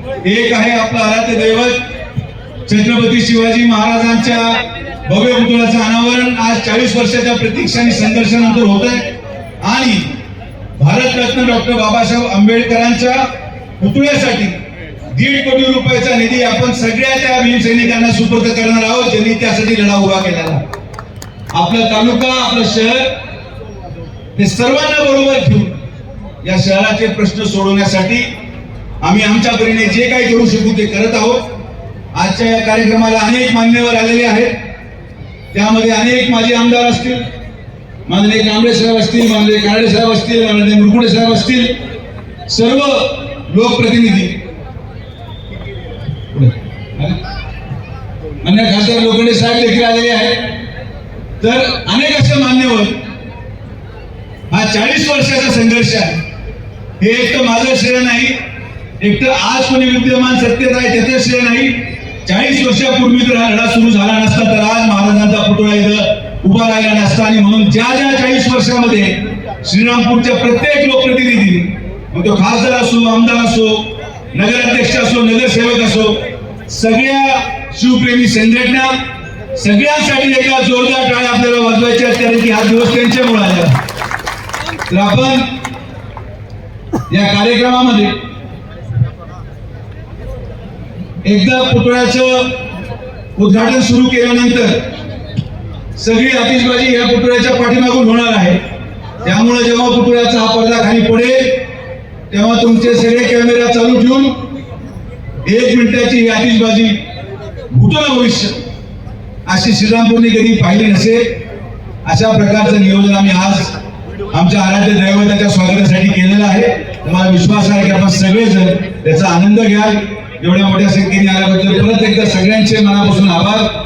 एक आहे आपलं आराध्य दैवत छत्रपती शिवाजी महाराजांच्या भव्य पुतळ्याचं अनावरण. आज चाळीस वर्षाच्या प्रतीक्षा आणि संघर्षानंतर होत आहे. आणि भारतरत्न डॉक्टर बाबासाहेब आंबेडकरांच्या पुतळ्यासाठी दीड कोटी रुपयाचा निधी आपण सगळ्या त्या भीमसैनिकांना सुपूर्द करणार आहोत ज्यांनी त्यासाठी लढा उभा केलेला आपला तालुका आपलं शहर ते सर्वांना बरोबर घेऊन या शहराचे प्रश्न सोडवण्यासाठी आम्ही आमच्या परीने जे काही करू शकू ते करत आहोत. आजच्या या कार्यक्रमाला अनेक मान्यवर आलेले आहेत. त्यामध्ये अनेक माजी आमदार असतील. माननीय कांबळे साहेब असतील माननीय काळे साहेब असतील माननीय मुरकुडे साहेब असतील. सर्व लोकप्रतिनिधी. मान्य खासदार लोखंडे साहेब देखील आलेले आहेत. तर अनेक असे मान्यवर. हा चाळीस वर्षाचा संघर्ष आहे. हे एक तर माझं श्रेय नाही. एक तर आज कोणी विद्यमान सत्तेत आहे त्याचे श्रेय नाही. चाळीस वर्षापूर्वी जर हा लढा सुरू झाला नसता तर आज महाराजांचा पुतळा इथं उभा राहिला नसता. आणि म्हणून ज्या ज्या चाळीस वर्षामध्ये श्रीरामपूरच्या प्रत्येक लोकप्रतिनिधी मग तो खासदार असो आमदार असो नगराध्यक्ष असो नगरसेवक असो सगळ्या शिवप्रेमी संघटना सगळ्यांसाठी एका जोरदार टाळ्या आपल्याला वाजवायच्या कारण की हा दिवस त्यांच्यामुळे आला तर आपण या कार्यक्रमामध्ये एकदा पुतळ्याचं उद्घाटन सुरू केल्यानंतर सगळी आतिषबाजी या पुतळ्याच्या पाठीमागून होणार आहे. त्यामुळे जेव्हा पुतळ्याचा हा पडदा खाली पडेल तेव्हा तुमचे सगळे कॅमेरा चालू ठेवून एक मिनिटाची ही आतिषबाजी भूतला भविष्य. अशी श्रीरामपूरने कधी पाहिली नसेल. अशा प्रकारचं नियोजन आम्ही आज आमच्या आराध्य दैवताच्या स्वागतासाठी केलेलं आहे. मला विश्वास आहे की आपण सगळेजण त्याचा आनंद घ्याल. एवढ्या मोठ्या संख्येने आल्याबद्दल परत एकदा सगळ्यांचे मनापासून आभार.